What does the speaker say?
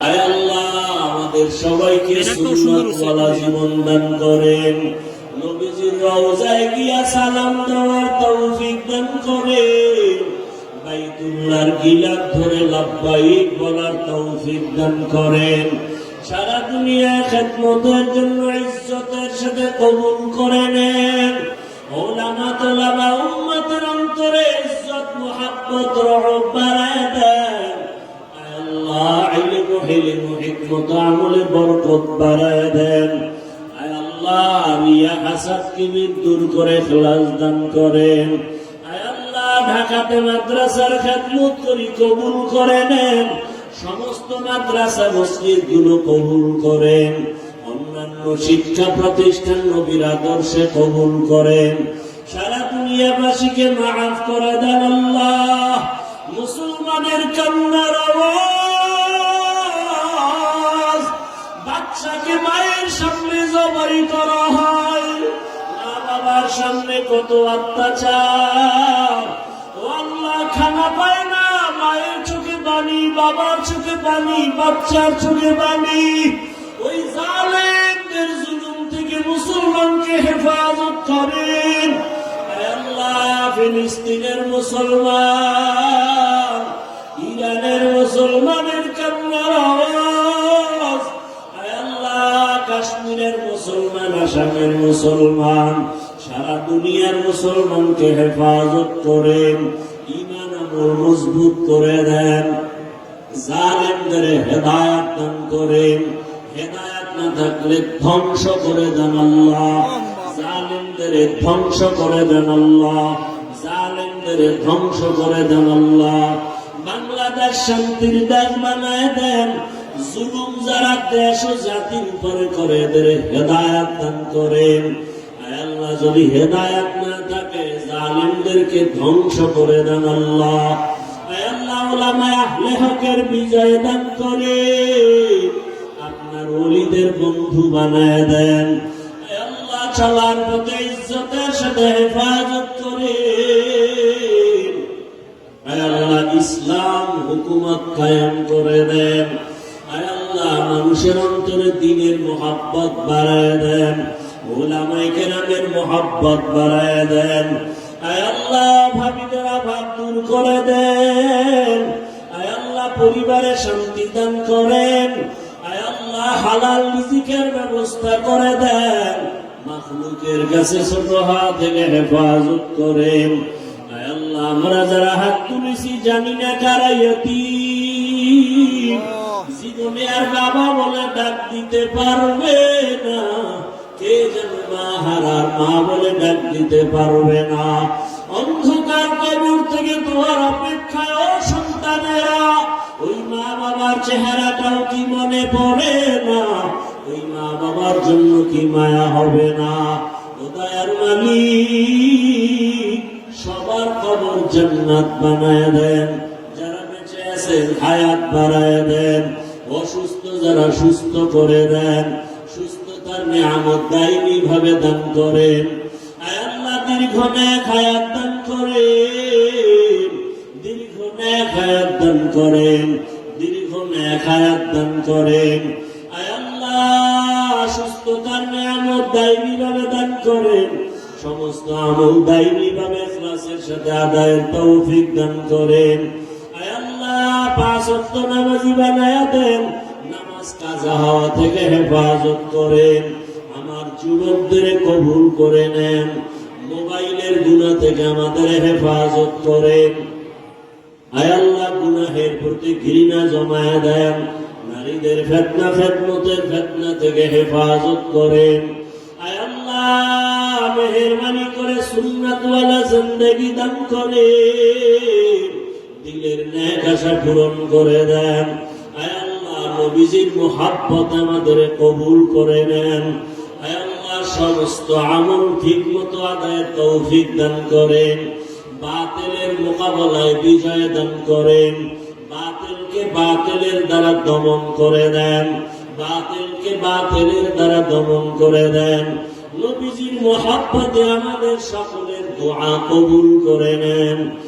আয় আল্লাহ আমাদের সবাইকে সুন্দর জীবন দান করেন। নবীজির রওজায় গিয়া সালাম দেওয়ার তৌফিক দান করেন। বাইতুল্লাহর গিলাফ ধরে লাব্বাইক বলার তৌফিক দান করেন। সারা দুনিয়া খেদমতের জন্য ইজ্জতের সাথে কবুল করে নেন। ওলামা তোলামা উম্মতের অন্তরে ইজ্জত মোহাব্বত রহব বাড়ায় দেন। হিকমত আমলে বরকত বাড়ায় দেন। আয় আল্লাহ হাসাদ দূর করে দান করেন। আয় আল্লাহ, ঢাকাতে মাদ্রাসার খেদমত করি কবুল করে নেন। সমস্ত মাদ্রাসা মসজিদগুলো কবুল করেন। অন্যান্য শিক্ষা প্রতিষ্ঠান নবীর আদর্শে কবুল করেন। সারা দুনিয়াবাসীকে মাফ করে দেন আল্লাহ। মুসলমানের কান্নার বাচ্চাকে মায়ের সামনে জবাই করা হয়। মা বাবার সামনে কত অত্যাচার। আল্লাহ, খানা পায় না, মায়ের চোখে পানি, বাবার চোখে পানি, বাচ্চার চোখে পানি। ওই জালেমদের জুলুম থেকে মুসলমানকে হেফাজত করেন। আল্লাহ, ফিলিস্তিনের মুসলমান, ইরানের মুসলমানের কান্নার আওয়াজ কাশ্মীরের মুসলমান, আসামের মুসলমান, সারা দুনিয়ার মুসলমানকে হেফাজত করেন ইমান আমল মজবুত করে দেন, জালেমদের হেদায়াত দান করেন, হেদায়াত না থাকলে ধ্বংস করে দেন আল্লাহ, জালেমদের ধ্বংস করে দেন আল্লাহ, জালেমদের ধ্বংস করে দেন আল্লাহ, বাংলাদেশ শান্তির দেশ বানায় দেন জুলুম যারা দেশ ও জাতির উপরে করে, এদের হেদায়াত দান করেন। আল্লাহ, যদি হেদায়াত না থাকে, জালিমদেরকে ধ্বংস করে দেন আল্লাহ। আল্লাহ, ওলামায়ে আহলে হকের বিজয় দান করে। আপনার ওলিদের বন্ধু বানায় দেন। আল্লাহ, চলার পথে ইজ্জতের সাথে হেফাজত করে। আল্লাহ, ইসলাম হুকুমত কায়েম করে দেন। আল্লাহ, মানুষের অন্তরে দিনের মোহাব্বত বাড়ায় দেন ওলামাই কেরামের মোহাব্বত বাড়ায় দেন। আল্লাহ, ভাবিদের অভাব দূর করে দেন। আল্লাহ, পরিবারে শান্তি দান করেন। আয় আল্লাহ, হালাল রিজিকের ব্যবস্থা করে দেন। মাখলুকের কাছে ছোট হাত থেকে হেফাজত করেন। আয় আল্লাহ, আমরা যারা হাত তুলেছি জানি না কারা ইয়তীম। জীবনে আর বাবা বলে ডাক দিতে পারবে না। কে যেন মা হারার মা বলে ডাক দিতে পারবে না। অন্ধকার কবর থেকে তোমার অপেক্ষায় ও সন্তানেরা, ওই মা বাবার চেহারাটাও কি মনে পড়ে না? ওই মা বাবার জন্য কি মায়া হবে না? ও দয়ার মালিক সবার কবর জান্নাত বানায় দেন, যারা বেঁচে আছেন হায়াত বাড়ায় দেন। অসুস্থ যারা সুস্থ করে দেন, সুস্থতার নিয়ামত দায়নি ভাবে দান করেন। আল্লাহ, দীর্ঘ নেক হায়াত দান করেন। দীর্ঘ নেক হায়াত দান করেন। দীর্ঘ নেক হায়াত দান করেন। আল্লাহ, সুস্থতার নিয়ামত দায়নি ভাবে দান করেন। সমস্ত আমল দায়নি ভাবে ক্লাসের সাথে আদায়ের তৌফিক দান করেন। পাঁচ ওয়াক্ত নামাজি বানায়া নামাজ কাজা হওয়া থেকে হেফাজত করেন, আমার যুবকদের কবুল করে নেন, মোবাইলের গুণা থেকে আমাদের হেফাজত করেন। আয় আল্লাহ, গুনাহের প্রতি ঘৃণা জমায় দেন, নারীদের ফেতনা ফেতমতের ফেতনা থেকে হেফাজত করেন। আয় আল্লাহ, মেহরবানি করে সুন্নাতওয়ালা জিন্দেগি দান করে দিলের আশা পূরণ করে দেন। আয় আল্লাহ, নবীজির মোহাব্বত আমাদের কবুল করে নেন। আয় আল্লাহ, সমস্ত আমল ঠিক মতো আদায় তৌফিক দান করেন। বাতিলের মোকাবেলায় বিজয় দান করেন। বাতিলকে বাতিলের দ্বারা দমন করে দেন। বাতিলকে বাতিলের দ্বারা দমন করে দেন। নবীজির মোহাব্বতে আমাদের সকলের দোয়া কবুল করে নেন।